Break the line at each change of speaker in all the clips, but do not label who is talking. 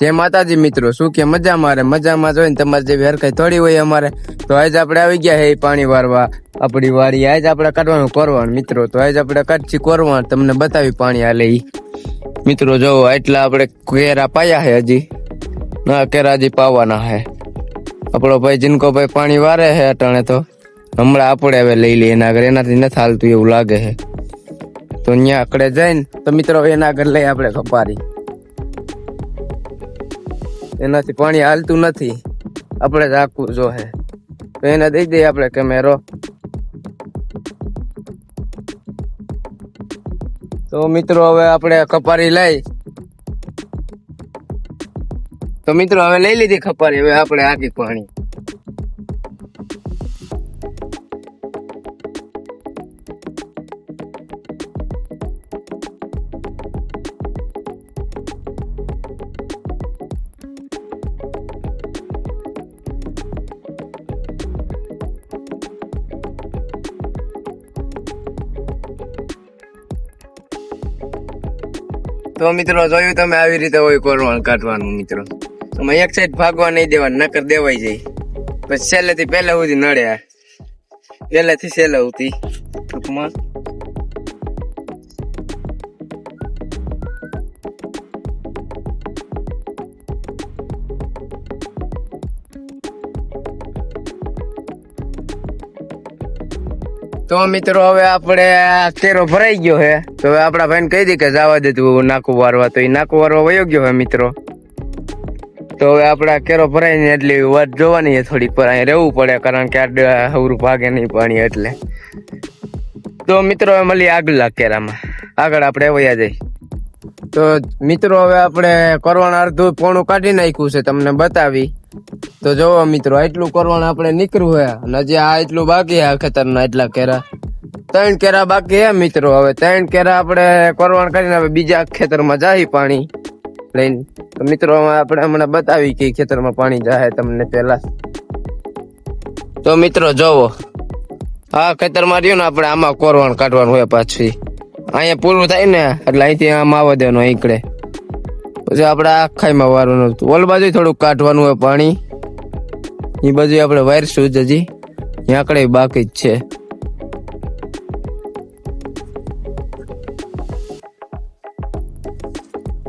જય માતાજી મિત્રો, શું કે મજા મારે મજામાં જોઈને તમારે જેવી હરકત થોડી હોય અમારે. તો આજ આપણે આવી ગયા હે પાણી વારવા. આપણી વારી આજ આપણે કાઢવાનું કરવાનું મિત્રો. તો આજ આપણે કરછી કરવાનું, તમને બતાવી પાણી હાલે ઈ. મિત્રો જોવો એટલા આપણે કેરા પાયા હે હજી. ના, કેરા હજી પાવાના હે. આપણો ભાઈ જીનકો ભાઈ પાણી વારે હે અટાણે તો. હમણાં આપણે હવે લઈ લઈએ, એના આગળ એનાથી નથી હાલતું એવું લાગે છે તો અહીંયા આકડે જઈને, તો મિત્રો, એના આગળ લઈ આપણે કપારી એનાથી પાણી હાલતું નથી. આપણે રાખવું જો હે. તો એને દઈ દઈએ આપણે કેમેરો તો મિત્રો હવે આપણે કપારી લઈ. તો મિત્રો હવે લઈ લીધી ખપારી, હવે આપણે આખી પાણી. તો મિત્રો જોયું તમે આવી રીતે હોય કોરવાણ કાઢવાનું મિત્રો. તમે એક સાઈડ ભાગવા નહીં દેવાનું, નકર દેવાઈ જાય. પછી છેલ્લેથી પહેલા સુધી નડ્યા. પહેલેથી છેલ્લે સુધી ટૂંકમાં. તો મિત્રો, હવે આપણે કેરો ભરાઈ ગયો હે તો હવે આપણા ભાઈને કહી દે કે જવા દે તું નાકું વારવા. તો એ નાકું વારવા વયો ગયો હે મિત્રો. તો હવે આપણા કેરો ભરાઈને એટલી વાત જોવાની છે થોડીક પર અહીં રહેવું પડે કારણ કે આ હવરું ભાગે નહીં પાણી એટલે. તો મિત્રો મળીએ આગલા કેરામાં આગળ આપણે વયા જઈ તો મિત્રો, હવે આપણે કરવાના અડધું પોણું કાઢી નાખ્યું છે, તમને બતાવી. તો જોવો મિત્રો એટલું કરવાનું આપણે નીકળ્યું હે, અને હજી આ એટલું બાકી આ ખેતરના એટલા કેરા. ત્રણ કેરા બાકી હે મિત્રો, હવે ત્રણ કેરા આપણે કરવાનું કરીને હવે બીજા ખેતરમાં જાય પાણી લઈને. તો મિત્રો આપણે હમણાં બતાવી કે ખેતરમાં પાણી જાય તમને પહેલા. તો મિત્રો જોવો આ ખેતરમાં રહ્યું ને આપણે આમાં કોરવણ કાઢવાનું હોય પાછી. અહીંયા પૂરું થાય ને એટલે અહીંથી આમ આવવા દેવાનું નીકળે. પછી આપણે આખાઈમાં વારવાનું ઓલ બાજુ થોડુંક કાઢવાનું હોય પાણી. એ બાજુ આપણે વારશું જ હજી. આકડે બાકી જ છે.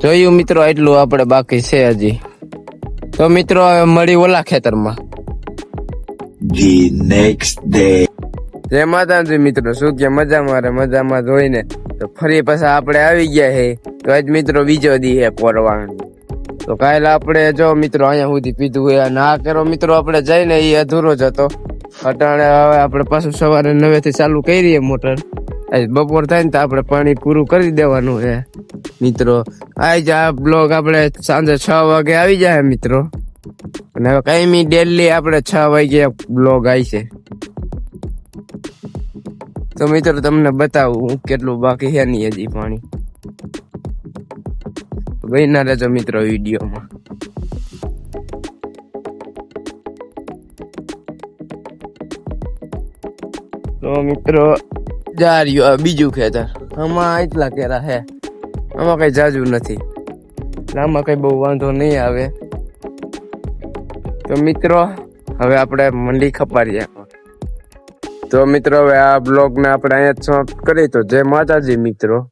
જોયું મિત્રો એટલું આપણે બાકી છે હજી. તો મિત્રો હવે મળી ઓલા ખેતરમાં.
The next day.
જય માતાજી મિત્રો શું કે મજા મારે મજામાં જોઈને તો ફરી પાછા આપણે આવી ગયા હે. તો આજ મિત્રો બીજો દી હે કોરવાનું તો કાલે આપણે જો મિત્રો અહીંયા સુધી પીધું હોય આ કરો મિત્રો, આપણે જઈને એ અધૂરો જ હતો. અટાણે હવે આપણે પાછું સવારે નવેથી ચાલુ કરીએ મોટર. આજ બપોર થાય ને તો આપણે પાણી પૂરું કરી દેવાનું છે મિત્રો, આજ આ બ્લોગ આપણે સાંજે છ વાગે આવી જાય મિત્રો. અને હવે કાયમી ડેલી આપણે છ વાગે બ્લોગ આવી છે. તો મિત્રો તમને બતાવું કેટલું બાકી છે નહીં હજી પાણી. બહીના રહેજો મિત્રો વિડીયોમાં. તો મિત્રો, જા રહ્યો બીજું ખેતર. આમાં એટલા કેરા હે આમાં કઈ જાજુ નથી. આમાં કઈ બહુ વાંધો નહીં આવે. તો મિત્રો, હવે આપણે મંડી ખપારીએ તો મિત્રો હવે આ બ્લોગ ને આપણે અહીંયા સમાપ્ત કરીએ. તો જય માતાજી મિત્રો.